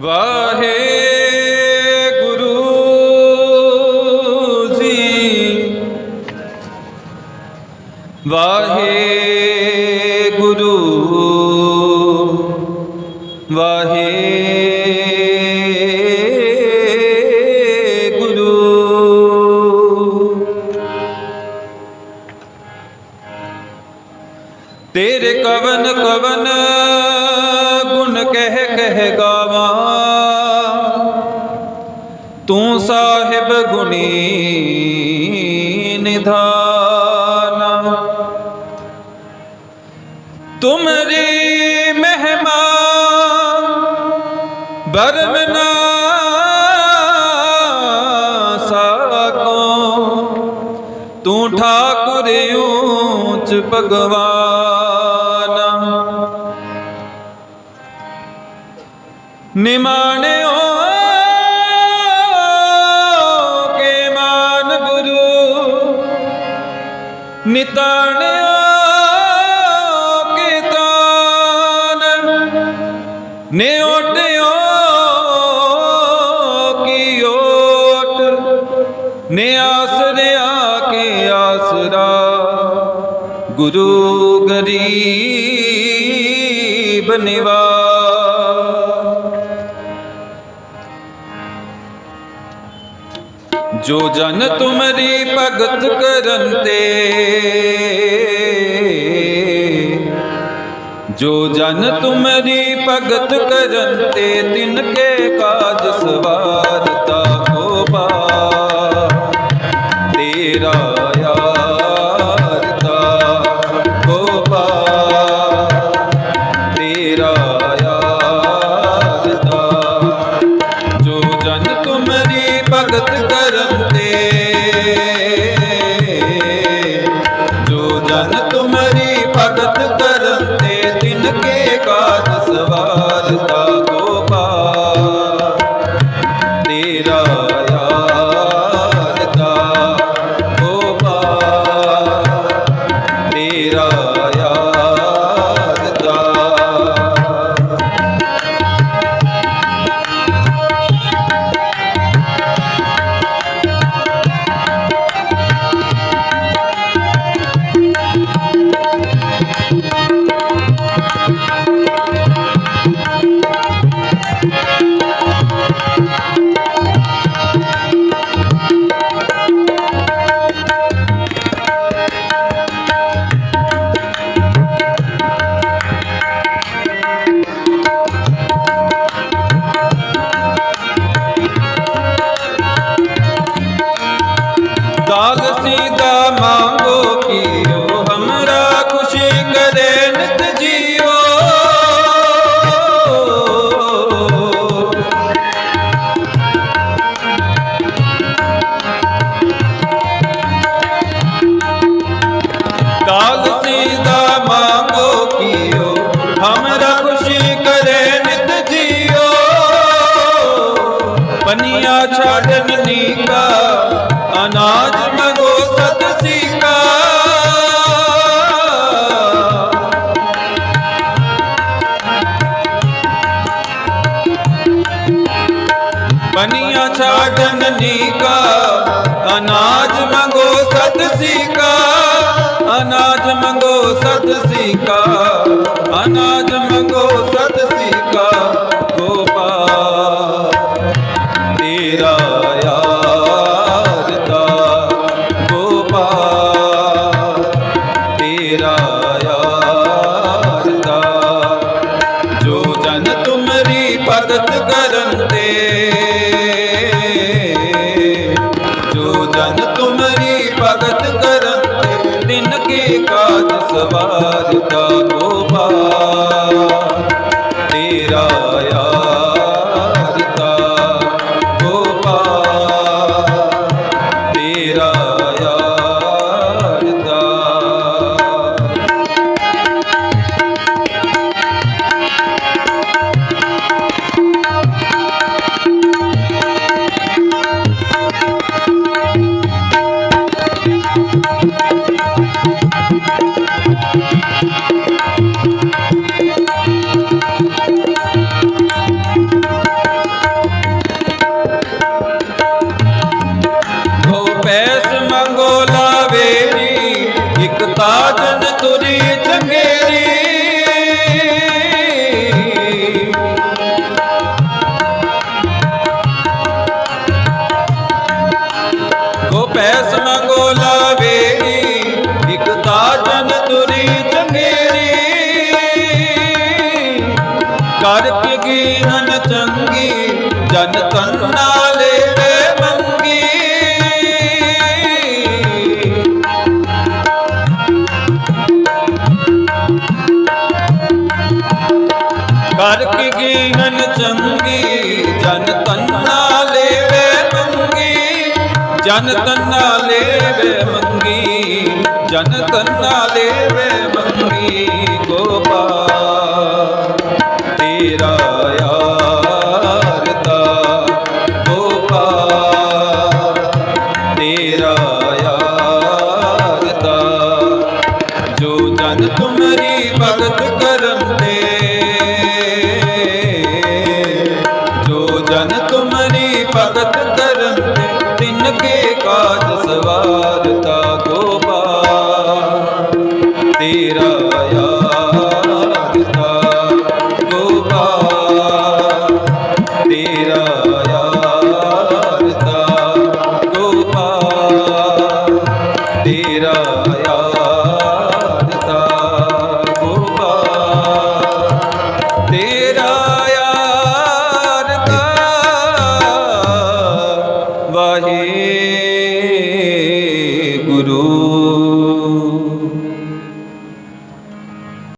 ਵਾਹਿਗੁਰੂ ਜੀ। ਵਾਹਿਗੁਰੂ। ਵਾਹਿਗੁਰੂ। ਤੇਰੇ ਕਵਨ ਕਵਨ ਗੁਣ ਕਹਿ ਕਹਿ ਤੂੰ ਸਾਹਿਬ ਗੁਣੀ ਨਿਧਾਨਾ। ਤੁਮਰੀ ਮਹਿਮਾ ਬਰਨ ਨਾ ਸਾਕੋ। ਤੂੰ ਠਾਕੁਰ ਊਚ ਭਗਵਾਨ। ਨਿਮਾ ਨਿਤਾਣਿਓ ਕੇ ਤਾਨ ਨਿਓਟਿਓ ਕੀ ਓਟ। ਨੇ ਆਸਰਿਆ ਕੇ ਆਸਰਾ। ਗੁਰੂ ਗਰੀਬ ਨਿਵਾ ਜੋ ਜਨ ਤੁਮਰੀ ਭਗਤ ਕਰਨ ਤੇ ਜੋ ਜਨ ਤੁਮਰੀ ਭਗਤ ਕਰਨ ਤੇ ਤਿਨ ਕੇ ਕਾਜ ਸਵਾਰਤਾ ਹੋ ਬਾ ਤੇਰਾ ਯਾਰਤਾ ਹੋ ਬਾ ਤੇਰਾ ਭਗਤ ਨਾ ਛੱਡ ਮਨੀਕਾ, ਅਨਾਜ ਮੰਗੋ ਸਤ ਸੀਕਾ। ਬਨੀਆਂ ਛੱਡ ਮਨੀਕਾ, ਅਨਾਜ ਮੰਗੋ ਸਤ ਸੀਕਾ। ਅਨਾਜ ਮੰਗੋ ਸਤ ਸੀਕਾ, ਅਨਾਜ ਮੰਗੋ ਸਤ ਸੀਕਾ। ਤੁਮਰੀ ਭਗਤ ਕਰਨ ਦਿਨ ਕੇ ਕਾਜ ਸਵਾਰਦਾ ਗੋਪਾਲ ਜਨ ਤਨ ਮੰਗੀ। ਕਰ ਕੇ ਗੀਨਨ ਚੰਗੀ, ਜਨ ਤਨ ਨਾਲੇ ਵੇ ਮੰਗੀ। ਜਨ ਤਨ ਨਾਲੇ ਵੇ ਮੰਗੀ, ਜਨ ਤਨ ਨਾਲੇ Dira